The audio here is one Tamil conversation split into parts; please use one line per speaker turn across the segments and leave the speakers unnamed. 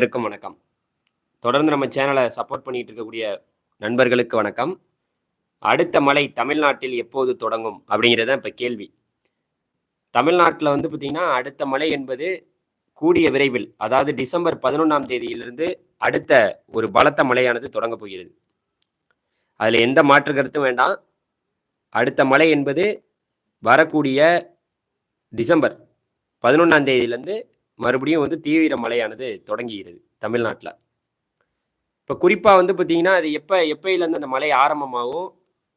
இருக்கும் வணக்கம். தொடர்ந்து நம்ம சேனலை சப்போர்ட் பண்ணிட்டு இருக்கக்கூடிய நண்பர்களுக்கு வணக்கம். அடுத்த மழை தமிழ்நாட்டில் எப்போது தொடங்கும் அப்படிங்கிறது இப்போ கேள்வி. தமிழ்நாட்டில் வந்து பார்த்திங்கன்னா அடுத்த மழை என்பது கூடிய விரைவில் அதாவது டிசம்பர் பதினொன்றாம் தேதியிலிருந்து அடுத்த ஒரு பலத்த மழையானது தொடங்க போகிறது. அதில் எந்த மாற்று கருத்தும் வேண்டாம். அடுத்த மழை என்பது வரக்கூடிய டிசம்பர் பதினொன்றாம் தேதியிலேருந்து மறுபடியும் வந்து தீவிர மழையானது தொடங்குகிறது தமிழ்நாட்டில். இப்போ குறிப்பாக வந்து பார்த்தீங்கன்னா அது எப்போ எப்பயிலேருந்து அந்த மழை ஆரம்பமாகும்?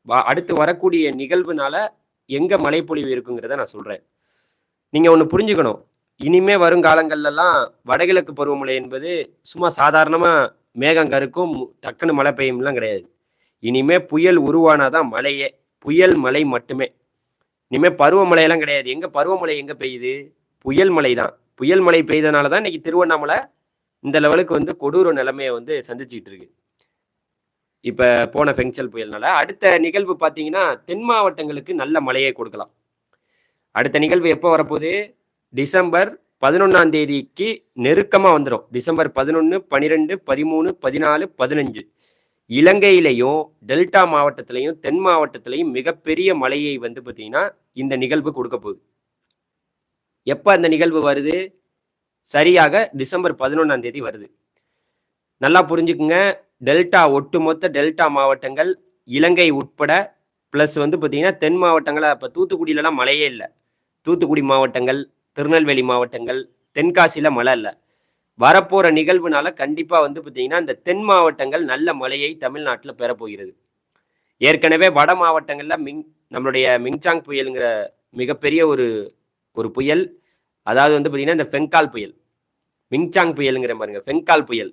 வ- அடுத்து வரக்கூடிய நிகழ்வுனால எங்கே மழைப்பொழிவு இருக்குங்கிறத நான் சொல்கிறேன் நீங்கள் ஒன்று புரிஞ்சுக்கணும். இனிமே வருங்காலங்கள்லாம் வடகிழக்கு பருவமழை என்பது சும்மா சாதாரணமாக மேகம் கருக்கும் டக்குன்னு மழை பெய்யும்லாம் கிடையாது. இனிமே புயல் உருவானாதான் மழையே. புயல் மழை மட்டுமே. இனிமேல் பருவமழையெல்லாம் கிடையாது. எங்கே பருவமழை எங்கே பெய்யுது? புயல் மழை தான் புயல் மழை பெய்தனால தான் இன்னைக்கு திருவண்ணாமலை இந்த லெவலுக்கு வந்து கொடூர நிலைமையை வந்து சந்திச்சுக்கிட்டு இருக்கு. இப்போ போன ஃபெங்சல் புயல்னால அடுத்த நிகழ்வு பார்த்தீங்கன்னா தென் மாவட்டங்களுக்கு நல்ல மழையை கொடுக்கலாம். அடுத்த நிகழ்வு எப்போ வரப்போகுது? டிசம்பர் பதினொன்றாம் தேதிக்கு நெருக்கமாக வந்துடும் டிசம்பர் பதினொன்று பன்னிரெண்டு பதிமூணு பதினாலு பதினஞ்சு. இலங்கையிலையும் டெல்டா மாவட்டத்திலையும் தென் மாவட்டத்திலையும் மிகப்பெரிய மழையை வந்து பார்த்தீங்கன்னா இந்த நிகழ்வு கொடுக்க போகுது. எப்போ அந்த நிகழ்வு வருது? சரியாக டிசம்பர் பதினொன்றாம் தேதி வருது. நல்லா புரிஞ்சுக்குங்க. டெல்டா ஒட்டுமொத்த டெல்டா மாவட்டங்கள் இலங்கை உட்பட ப்ளஸ் வந்து பார்த்தீங்கன்னா தென் மாவட்டங்களை இப்போ தூத்துக்குடியிலலாம் மழையே இல்லை. தூத்துக்குடி மாவட்டங்கள் திருநெல்வேலி மாவட்டங்கள் தென்காசியில் மழை இல்லை. வரப்போகிற நிகழ்வுனால கண்டிப்பாக வந்து பார்த்தீங்கன்னா இந்த தென் மாவட்டங்கள் நல்ல மழையை தமிழ்நாட்டில் பெறப்போகிறது. ஏற்கனவே வட மாவட்டங்களில் மிங் நம்மளுடைய மிங்சாங் புயலுங்கிற மிகப்பெரிய ஒரு ஒரு புயல் அதாவது வந்து பார்த்தீங்கன்னா இந்த ஃபெங்கால் புயல். மிங்சாங் புயலுங்கிற பாருங்க ஃபெங்கால் புயல்.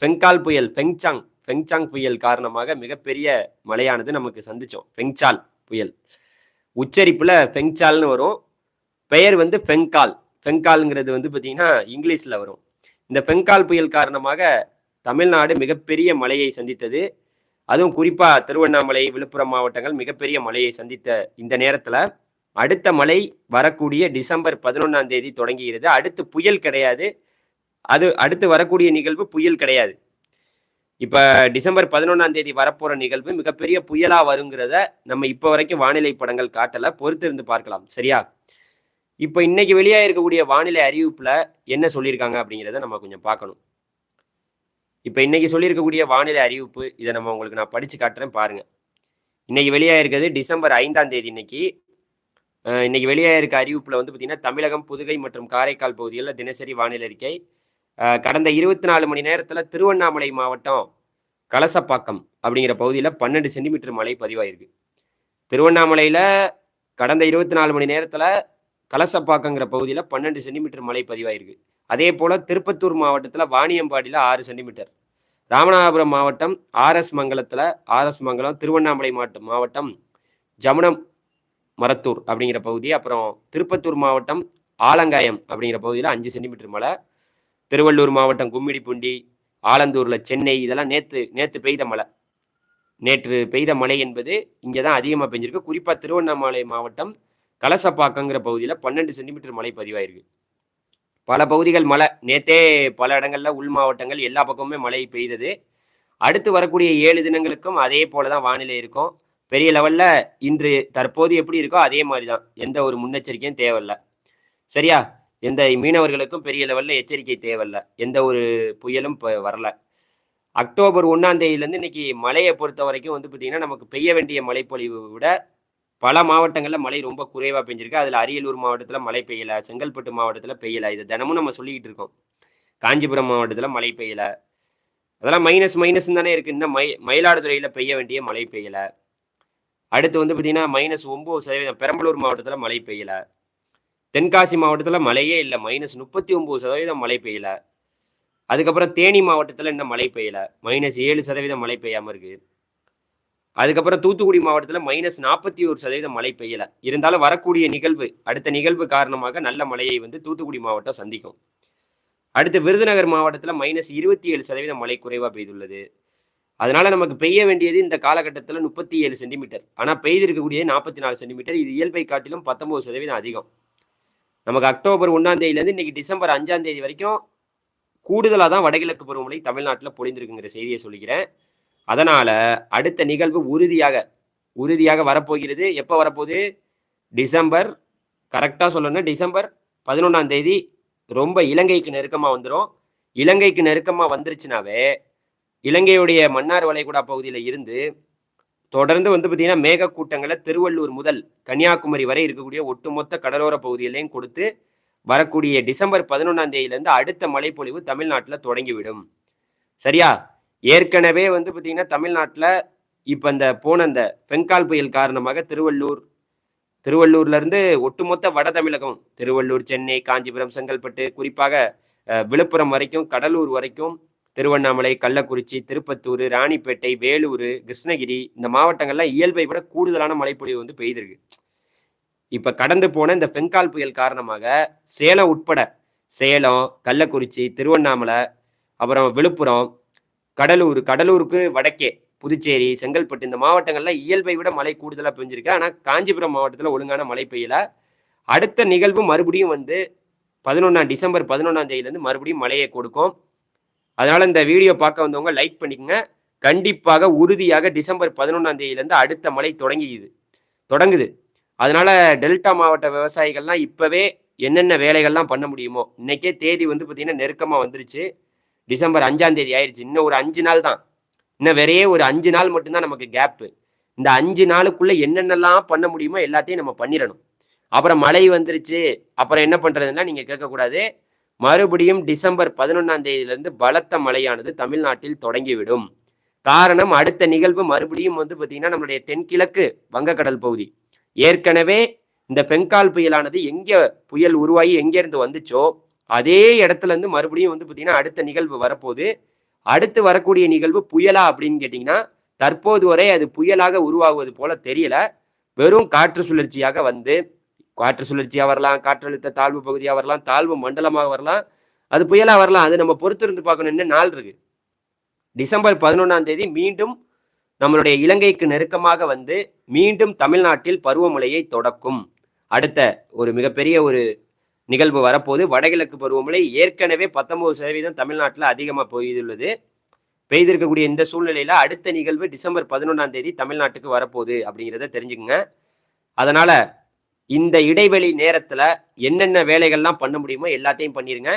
ஃபெங்கால் புயல் ஃபெங்சாங் ஃபெங்சாங் புயல் காரணமாக மிகப்பெரிய மழையானது நமக்கு சந்திச்சோம். ஃபெங்சால் புயல். உச்சரிப்பில் ஃபெங்சால்னு வரும். பெயர் வந்து ஃபெங்கால் ஃபெங்கால்ங்கிறது வந்து பார்த்தீங்கன்னா இங்கிலீஷில் வரும். இந்த ஃபெங்கால் புயல் காரணமாக தமிழ்நாடு மிகப்பெரிய மழையை சந்தித்தது. அதுவும் குறிப்பாக திருவண்ணாமலை விழுப்புரம் மாவட்டங்கள் மிகப்பெரிய மழையை சந்தித்த இந்த நேரத்தில் அடுத்த மழை வரக்கூடிய டிசம்பர் பதினொன்றாம் தேதி தொடங்குகிறது. அடுத்து புயல் கிடையாது. அது அடுத்து வரக்கூடிய நிகழ்வு புயல் கிடையாது. இப்போ டிசம்பர் பதினொன்றாம் தேதி வரப்போகிற நிகழ்வு மிகப்பெரிய புயலா வருங்கிறத நம்ம இப்போ வரைக்கும் வானிலை படங்கள் காட்டல. பொறுத்து இருந்து பார்க்கலாம். சரியா? இப்போ இன்னைக்கு வெளியாக இருக்கக்கூடிய வானிலை அறிவிப்பில் என்ன சொல்லியிருக்காங்க அப்படிங்கிறத நம்ம கொஞ்சம் பார்க்கணும். இப்போ இன்னைக்கு சொல்லியிருக்கக்கூடிய வானிலை அறிவிப்பு இதை நம்ம உங்களுக்கு நான் படித்து காட்டுறேன் பாருங்க. இன்னைக்கு வெளியாக இருக்கிறது டிசம்பர் ஐந்தாம் தேதி இன்னைக்கு. இன்னைக்கு வெளியாயிருக்க அறிவிப்பில் வந்து பார்த்தீங்கன்னா தமிழகம் புதுகை மற்றும் காரைக்கால் பகுதிகளில் தினசரி வானிலை அறிக்கை. கடந்த இருபத்தி நாலு மணி நேரத்தில் திருவண்ணாமலை மாவட்டம் கலசப்பாக்கம் அப்படிங்கிற பகுதியில் பன்னெண்டு சென்டிமீட்டர் மழை பதிவாயிருக்கு. திருவண்ணாமலையில் கடந்த இருபத்தி நாலு மணி நேரத்தில் கலசப்பாக்கங்கிற பகுதியில் பன்னெண்டு சென்டிமீட்டர் மழை பதிவாயிருக்கு. அதே போல் திருப்பத்தூர் மாவட்டத்தில் வாணியம்பாடியில் ஆறு சென்டிமீட்டர். ராமநாதபுரம் மாவட்டம் ஆர்எஸ் மங்கலத்தில் ஆர்எஸ் மங்கலம் திருவண்ணாமலை மாவட்டம் மாவட்டம் ஜமுனம் மரத்தூர் அப்படிங்கிற பகுதி அப்புறம் திருப்பத்தூர் மாவட்டம் ஆலங்காயம் அப்படிங்கிற பகுதியில் அஞ்சு சென்டிமீட்டர் மழை திருவள்ளூர் மாவட்டம் கும்மிடிப்பூண்டி ஆலந்தூரில் சென்னை இதெல்லாம் நேற்று நேற்று பெய்த மழை நேற்று பெய்த மழை என்பது இங்கே தான் அதிகமாக பெஞ்சிருக்கு. குறிப்பாக திருவண்ணாமலை மாவட்டம் கலசப்பாக்கங்கிற பகுதியில் பன்னெண்டு சென்டிமீட்டர் மழை பதிவாயிருக்கு. பல பகுதிகள் மழை நேற்றே பல இடங்களில் உள் மாவட்டங்கள் எல்லா பக்கமுமே மழை பெய்தது. அடுத்து வரக்கூடிய ஏழு தினங்களுக்கும் அதே போல தான் வானிலை இருக்கும். பெரிய லெவலில் இன்று தற்போது எப்படி இருக்கோ அதே மாதிரி தான் எந்த ஒரு முன்னெச்சரிக்கையும் தேவையில்ல. சரியா? எந்த மீனவர்களுக்கும் பெரிய லெவலில் எச்சரிக்கை தேவையில்ல. எந்த ஒரு புயலும் இப்போ வரல. அக்டோபர் ஒன்றாம் தேதியிலேருந்து இன்னைக்கு மழையை பொறுத்த வரைக்கும் வந்து பார்த்திங்கன்னா நமக்கு பெய்ய வேண்டிய மழைப்பொழிவை விட பல மாவட்டங்களில் மழை ரொம்ப குறைவாக பெஞ்சிருக்கு. அதில் அரியலூர் மாவட்டத்தில் மழை பெய்யலை. செங்கல்பட்டு மாவட்டத்தில் பெய்யலை. இது தினமும் நம்ம சொல்லிக்கிட்டு இருக்கோம். காஞ்சிபுரம் மாவட்டத்தில் மழை பெய்யலை. அதெல்லாம் மைனஸ் மைனஸ் தானே இருக்குது இன்னும் மை மயிலாடுதுறையில் பெய்ய வேண்டிய மழை பெய்யலை. அடுத்து வந்து பார்த்தீங்கன்னா மைனஸ் ஒம்பது சதவீதம் பெரம்பலூர் மாவட்டத்தில் மழை பெய்யலை. தென்காசி மாவட்டத்தில் மழையே இல்லை. மைனஸ் முப்பத்தி ஒம்பது சதவீதம் மழை பெய்யல. அதுக்கப்புறம் தேனி மாவட்டத்தில் இன்னும் மழை பெய்யல. மைனஸ் ஏழு சதவீதம் மழை பெய்யாமல் இருக்கு. அதுக்கப்புறம் தூத்துக்குடி மாவட்டத்தில் மைனஸ் நாற்பத்தி ஒரு சதவீதம் மழை பெய்யல. இருந்தாலும் வரக்கூடிய நிகழ்வு அடுத்த நிகழ்வு காரணமாக நல்ல மழையை வந்து தூத்துக்குடி மாவட்டம் சந்திக்கும். அடுத்து விருதுநகர் மாவட்டத்தில் மைனஸ் இருபத்தி ஏழு சதவீதம் மழை குறைவாக பெய்துள்ளது. அதனால நமக்கு பெய்ய வேண்டியது இந்த காலகட்டத்தில் முப்பத்தி ஏழு சென்டிமீட்டர். ஆனால் பெய்திருக்கக்கூடியது நாற்பத்தி நாலு சென்டிமீட்டர். இது இயல்பை காட்டிலும் பத்தொன்பது சதவீதம் அதிகம். நமக்கு அக்டோபர் ஒன்றாம் தேதியிலேருந்து இன்னைக்கு டிசம்பர் அஞ்சாம் தேதி வரைக்கும் கூடுதலாக தான் வடகிழக்கு பருவமழை தமிழ்நாட்டில் பொழிந்திருக்குங்கிற செய்தியை சொல்லிக்கிறேன். அதனால் அடுத்த நிகழ்வு உறுதியாக உறுதியாக வரப்போகிறது. எப்போ வரப்போகுது? டிசம்பர் கரெக்டாக சொல்லணும்னா டிசம்பர் பதினொன்றாம் தேதி. ரொம்ப இலங்கைக்கு நெருக்கமாக வந்துடும் இலங்கைக்கு நெருக்கமாக வந்துருச்சுனாவே இலங்கையுடைய மன்னார் வளைகுடா பகுதியில் இருந்து தொடர்ந்து வந்து பார்த்தீங்கன்னா மேகக்கூட்டங்களை திருவள்ளூர் முதல் கன்னியாகுமரி வரை இருக்கக்கூடிய ஒட்டுமொத்த கடலோர பகுதிகளையும் கொடுத்து வரக்கூடிய டிசம்பர் பதினொன்றாம் தேதியிலேருந்து அடுத்த மழைப்பொழிவு தமிழ்நாட்டில் தொடங்கிவிடும். சரியா? ஏற்கனவே வந்து பார்த்தீங்கன்னா தமிழ்நாட்டில் இப்போ இந்த போன அந்த பெங்கால் புயல் காரணமாக திருவள்ளூர் திருவள்ளூர்லேருந்து ஒட்டுமொத்த வட தமிழகம் திருவள்ளூர் சென்னை காஞ்சிபுரம் செங்கல்பட்டு குறிப்பாக விழுப்புரம் வரைக்கும் கடலூர் வரைக்கும் திருவண்ணாமலை கள்ளக்குறிச்சி திருப்பத்தூர் ராணிப்பேட்டை வேலூர் கிருஷ்ணகிரி இந்த மாவட்டங்கள்லாம் இயல்பை விட கூடுதலான மழைப்பொழிவு வந்து பெய்திருக்கு. இப்போ கடந்து போன இந்த பெங்கால் புயல் காரணமாக சேலம் உட்பட சேலம் கள்ளக்குறிச்சி திருவண்ணாமலை அப்புறம் விழுப்புரம் கடலூர் கடலூருக்கு வடக்கே புதுச்சேரி செங்கல்பட்டு இந்த மாவட்டங்கள்லாம் இயல்பை விட மழை கூடுதலாக பெஞ்சிருக்கு. ஆனால் காஞ்சிபுரம் மாவட்டத்தில் ஒழுங்கான மழை பெய்யல. அடுத்த நிகழ்வு மறுபடியும் வந்து பதினொன்றாம் டிசம்பர் பதினொன்றாம் தேதியிலேருந்து மறுபடியும் மழையை கொடுக்கும். அதனால இந்த வீடியோ பார்க்க வந்தவங்க லைக் பண்ணிக்கங்க. கண்டிப்பாக உறுதியாக டிசம்பர் பதினொன்றாம் தேதியிலேருந்து அடுத்த மழை தொடங்கியுது தொடங்குது. அதனால டெல்டா மாவட்ட விவசாயிகள்லாம் இப்பவே என்னென்ன வேலைகள்லாம் பண்ண முடியுமோ இன்னைக்கே தேதி வந்து பார்த்தீங்கன்னா நெருக்கமாக வந்துருச்சு. டிசம்பர் அஞ்சாம் தேதி ஆயிடுச்சு இன்னும் ஒரு அஞ்சு நாள் தான். இன்னும் வேறையே ஒரு அஞ்சு நாள் மட்டும்தான் நமக்கு கேப்பு இந்த அஞ்சு நாளுக்குள்ள என்னென்னலாம் பண்ண முடியுமோ எல்லாத்தையும் நம்ம பண்ணிடணும். அப்புறம் மழை வந்துருச்சு. அப்புறம் என்ன பண்ணுறதுன்னா நீங்கள் கேட்கக்கூடாது. மறுபடியும் டிசம்பர் பதினொன்றாம் தேதியிலிருந்து பலத்த மழையானது தமிழ்நாட்டில் தொடங்கிவிடும். காரணம் அடுத்த நிகழ்வு மறுபடியும் வந்து பார்த்தீங்கன்னா நம்மளுடைய தென்கிழக்கு வங்கக்கடல் பகுதி. ஏற்கனவே இந்த பெங்கால் புயலானது எங்கே புயல் உருவாகி எங்கேருந்து வந்துச்சோ அதே இடத்துலேருந்து மறுபடியும் வந்து பார்த்தீங்கன்னா அடுத்த நிகழ்வு வரப்போகுது. அடுத்து வரக்கூடிய நிகழ்வு புயலா அப்படின்னு கேட்டிங்கன்னா தற்போது வரை அது புயலாக உருவாகுவது போல தெரியல. வெறும் காற்று சுழற்சியாக வந்து காற்று சுழற்சியாக வரலாம் காற்றழுத்த தாழ்வு பகுதியாக வரலாம் தாழ்வு மண்டலமாக வரலாம். அது புயலாக வரலாம். அது நம்ம பொறுத்திருந்து பார்க்கணும். என்ன நாள் இருக்கு. டிசம்பர் பதினொன்றாம் தேதி மீண்டும் நம்மளுடைய இலங்கைக்கு நெருக்கமாக வந்து மீண்டும் தமிழ்நாட்டில் பருவமழையை தொடக்கும். அடுத்த ஒரு மிகப்பெரிய ஒரு நிகழ்வு வரப்போது வடகிழக்கு பருவமழை ஏற்கனவே பத்தொன்பது சதவீதம் தமிழ்நாட்டில் அதிகமாக பெய்துள்ளது. பெய்திருக்கக்கூடிய இந்த சூழ்நிலையில் அடுத்த நிகழ்வு டிசம்பர் பதினொன்றாம் தேதி தமிழ்நாட்டுக்கு வரப்போகுது அப்படிங்கிறத தெரிஞ்சுக்குங்க. அதனால் இந்த இடைவெளி நேரத்துல என்னென்ன வேலைகள்லாம் பண்ண முடியுமோ எல்லாத்தையும் பண்ணிருங்க.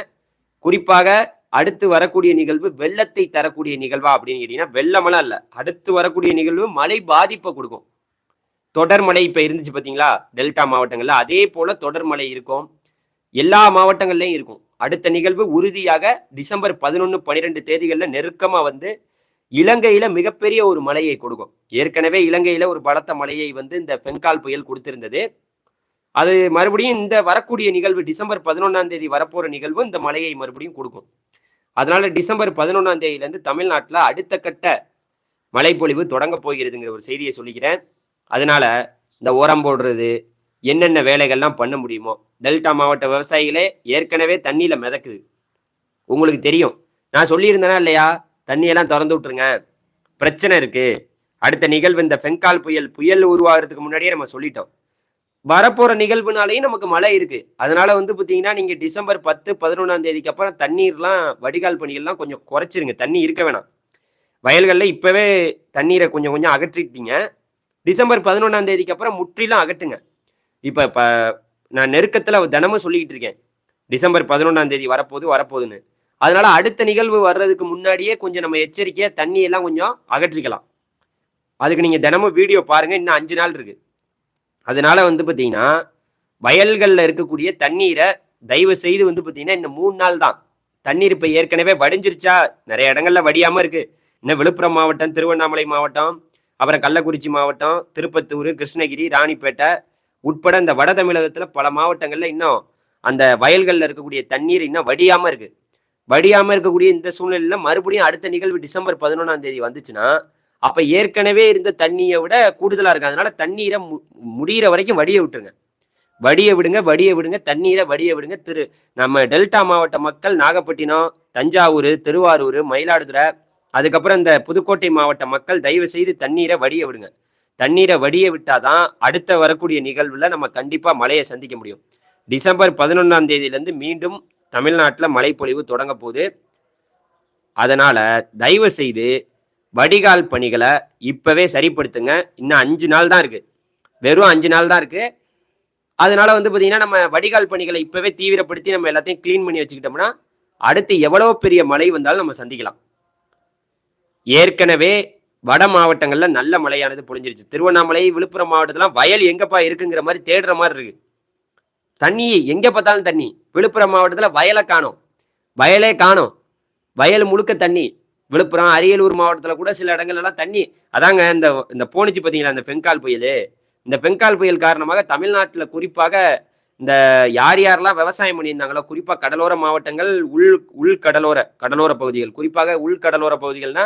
குறிப்பாக அடுத்து வரக்கூடிய நிகழ்வு வெள்ளத்தை தரக்கூடிய நிகழ்வா அப்படின்னு கேட்டீங்கன்னா வெள்ளமெல்லாம் இல்லை. அடுத்து வரக்கூடிய நிகழ்வு மழை பாதிப்பை கொடுக்கும். தொடர் மழை இப்ப இருந்துச்சு பாத்தீங்களா? டெல்டா மாவட்டங்கள்ல அதே போல தொடர் மழை இருக்கும். எல்லா மாவட்டங்கள்லயும் இருக்கும். அடுத்த நிகழ்வு உறுதியாக டிசம்பர் பதினொன்று பன்னிரெண்டு தேதிகளில் நெருக்கமா வந்து இலங்கையில மிகப்பெரிய ஒரு மழையை கொடுக்கும். ஏற்கனவே இலங்கையில ஒரு பலத்த மழையை வந்து இந்த பெங்கால் புயல் கொடுத்திருந்தது. அது மறுபடியும் இந்த வரக்கூடிய நிகழ்வு டிசம்பர் பதினொன்றாம் தேதி வரப்போற நிகழ்வு இந்த மழையை மறுபடியும் கொடுக்கும். அதனால டிசம்பர் பதினொன்றாம் தேதியிலேருந்து தமிழ்நாட்டில் அடுத்த கட்ட மழைப்பொழிவு தொடங்க போகிறதுங்கிற ஒரு செய்தியை சொல்லிக்கிறேன். அதனால இந்த உரம் போடுறது என்னென்ன வேலைகள்லாம் பண்ண முடியுமோ டெல்டா மாவட்ட விவசாயிகளே ஏற்கனவே தண்ணியில் மிதக்குது. உங்களுக்கு தெரியும். நான் சொல்லியிருந்தேனா இல்லையா? தண்ணியெல்லாம் திறந்து விட்டுருங்க. பிரச்சனை இருக்குது அடுத்த நிகழ்வு இந்த பெங்கால் புயல் புயல் உருவாகிறதுக்கு முன்னாடியே நம்ம சொல்லிட்டோம். வரப்போற நிகழ்வுனாலையும் நமக்கு மழை இருக்கு. அதனால வந்து பாத்தீங்கன்னா நீங்க டிசம்பர் பத்து பதினொன்றாம் தேதிக்கு அப்புறம் தண்ணீர்லாம் வடிகால் பணிகள்லாம் கொஞ்சம் குறைச்சிருங்க. தண்ணி இருக்க வேணாம். வயல்களில் இப்பவே தண்ணீரை கொஞ்சம் கொஞ்சம் அகற்றிட்டீங்க. டிசம்பர் பதினொன்றாம் தேதிக்கு அப்புறம் முற்றிலும் அகட்டுங்க இப்போ இப்போ நான் நெருக்கத்தில் தினமும் சொல்லிக்கிட்டு இருக்கேன். டிசம்பர் பதினொன்றாம் தேதி வரப்போகுது வரப்போகுதுன்னு அதனால அடுத்த நிகழ்வு வர்றதுக்கு முன்னாடியே கொஞ்சம் நம்ம எச்சரிக்கையாக தண்ணியெல்லாம் கொஞ்சம் அகற்றிக்கலாம். அதுக்கு நீங்கள் தினமும் வீடியோ பாருங்கள் இன்னும் அஞ்சு நாள் இருக்குது அதனால வந்து பார்த்தீங்கன்னா வயல்களில் இருக்கக்கூடிய தண்ணீரை தயவு செய்து வந்து பார்த்தீங்கன்னா இன்னும் மூணு நாள் தான். தண்ணீர் இப்போ ஏற்கனவே வடிஞ்சிருச்சா? நிறைய இடங்கள்ல வடியாமல் இருக்கு. இன்னும் விழுப்புரம் மாவட்டம் திருவண்ணாமலை மாவட்டம் அப்புறம் கள்ளக்குறிச்சி மாவட்டம் திருப்பத்தூர் கிருஷ்ணகிரி ராணிப்பேட்டை உட்பட இந்த வட தமிழகத்தில் பல மாவட்டங்களில் இன்னும் அந்த வயல்களில் இருக்கக்கூடிய தண்ணீர் இன்னும் வடியாமல் இருக்கு. வடியாமல் இருக்கக்கூடிய இந்த சூழ்நிலையில் மறுபடியும் அடுத்த நிகழ்வு டிசம்பர் பதினொன்றாம் தேதி வந்துச்சுன்னா அப்ப ஏற்கனவே இருந்த தண்ணியை விட கூடுதலா இருக்கு. அதனால தண்ணீரை மு- முடியிற வரைக்கும் வடிய விட்டுருங்க. வடிய விடுங்க வடிய விடுங்க தண்ணீரை வடிய விடுங்க. திரு நம்ம டெல்டா மாவட்ட மக்கள் நாகப்பட்டினம் தஞ்சாவூர் திருவாரூர் மயிலாடுதுறை அதுக்கப்புறம் இந்த புதுக்கோட்டை மாவட்ட மக்கள் தயவு செய்து தண்ணீரை வடிய விடுங்க. தண்ணீரை வடிய விட்டாதான் அடுத்த வரக்கூடிய நிகழ்வுல நம்ம கண்டிப்பா மழையை சந்திக்க முடியும். டிசம்பர் பதினொன்றாம் தேதியிலேருந்து மீண்டும் தமிழ்நாட்டில் மழைப்பொழிவு தொடங்க போகுது. அதனால தயவு செய்து வடிகால் பணிகளை இப்பவே சரிப்படுத்துங்க. இன்னும் அஞ்சு நாள் தான் இருக்கு. வெறும் அஞ்சு நாள் தான் இருக்கு. அதனால வந்து பார்த்தீங்கன்னா நம்ம வடிகால் பணிகளை இப்பவே தீவிரப்படுத்தி நம்ம எல்லாத்தையும் க்ளீன் பண்ணி வச்சுக்கிட்டோம்னா அடுத்து எவ்வளோ பெரிய மழை வந்தாலும் நம்ம சந்திக்கலாம். ஏற்கனவே வட மாவட்டங்களில் நல்ல மழையானது பொழிஞ்சிருச்சு. திருவண்ணாமலை விழுப்புரம் மாவட்டத்தில் வயல் எங்கப்பா இருக்குங்கிற மாதிரி தேடுற மாதிரி இருக்கு. தண்ணி எங்க பார்த்தாலும் தண்ணி. விழுப்புரம் மாவட்டத்தில் வயலை காணோம். வயலே காணோம். வயல் முழுக்க தண்ணி. விழுப்புரம் அரியலூர் மாவட்டத்தில் கூட சில இடங்கள்லாம் தண்ணி அதாங்க இந்த இந்த போனிச்சு பார்த்தீங்களா இந்த பெங்கால் புயல்? இந்த பெங்கால் புயல் காரணமாக தமிழ்நாட்டில் குறிப்பாக இந்த யார் யாரெல்லாம் விவசாயம் பண்ணியிருந்தாங்களோ குறிப்பாக கடலோர மாவட்டங்கள் உள் உள் கடலோர கடலோர பகுதிகள் குறிப்பாக உள் கடலோர பகுதிகள்னா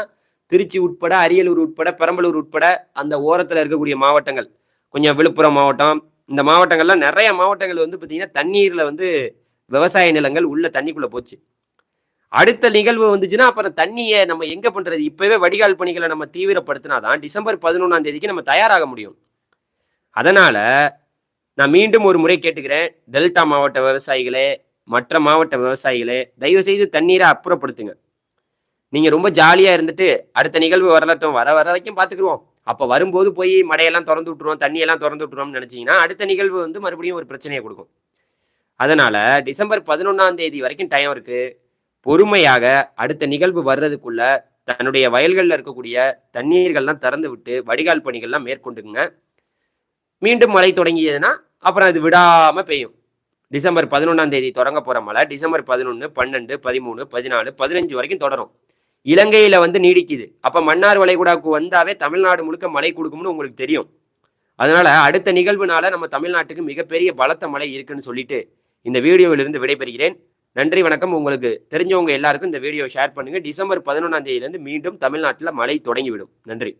திருச்சி உட்பட அரியலூர் உட்பட பெரம்பலூர் உட்பட அந்த ஓரத்தில் இருக்கக்கூடிய மாவட்டங்கள். கொஞ்சம் விழுப்புரம் மாவட்டம் இந்த மாவட்டங்கள்லாம் நிறைய மாவட்டங்கள் வந்து பார்த்தீங்கன்னா தண்ணீரில் வந்து விவசாய நிலங்கள் உள்ள தண்ணிக்குள்ளே போச்சு. அடுத்த நிகழ்வு வந்துச்சுன்னா அப்புறம் தண்ணியை நம்ம எங்க பண்றது? இப்பவே வடிகால் பணிகளை நம்ம தீவிரப்படுத்தினாதான் டிசம்பர் பதினொன்றாம் தேதிக்கு நம்ம தயாராக முடியும். அதனால நான் மீண்டும் ஒரு முறை கேட்டுக்கிறேன். டெல்டா மாவட்ட விவசாயிகளே மற்ற மாவட்ட விவசாயிகளே தயவு செய்து தண்ணீரை அப்புறப்படுத்துங்க. நீங்க ரொம்ப ஜாலியா இருந்துட்டு அடுத்த நிகழ்வு வரலட்டும் வர வர வரைக்கும் பாத்துக்குருவோம். அப்ப வரும்போது போய் மடையெல்லாம் திறந்து விட்டுருவோம் தண்ணியெல்லாம் திறந்து விட்டுருவோம்னு நினைச்சீங்கன்னா அடுத்த நிகழ்வு வந்து மறுபடியும் ஒரு பிரச்சனையை கொடுக்கும். அதனால டிசம்பர் பதினொன்னாம் தேதி வரைக்கும் டைம் இருக்கு. பொறுமையாக அடுத்த நிகழ்வு வர்றதுக்குள்ள தன்னுடைய வயல்களில் இருக்கக்கூடிய தண்ணீர்கள்லாம் திறந்து விட்டு வடிகால் பணிகள்லாம் மேற்கொண்டுங்க மீண்டும் மழை தொடங்கியதுன்னா அப்புறம் அது விடாம பெய்யும். டிசம்பர் பதினொன்றாம் தேதி தொடங்க போற மழை டிசம்பர் பதினொன்று பன்னெண்டு பதிமூணு பதினாலு பதினஞ்சு வரைக்கும் தொடரும். இலங்கையில வந்து நீடிக்குது. அப்ப மன்னார் வளைகுடாவுக்கு வந்தாவே தமிழ்நாடு முழுக்க மழை கொடுக்கும்னு உங்களுக்கு தெரியும். அதனால அடுத்த நிகழ்வுனால நம்ம தமிழ்நாட்டுக்கு மிகப்பெரிய பலத்த மழை இருக்குன்னு சொல்லிட்டு இந்த வீடியோவிலிருந்து விடைபெறுகிறேன். நன்றி வணக்கம். உங்களுக்கு தெரிஞ்சவங்க எல்லாருக்கும் இந்த வீடியோ ஷேர் பண்ணுங்க. டிசம்பர் பதினொன்றாம் தேதியிலிருந்து மீண்டும் தமிழ்நாட்டில் மழை தொடங்கிவிடும். நன்றி.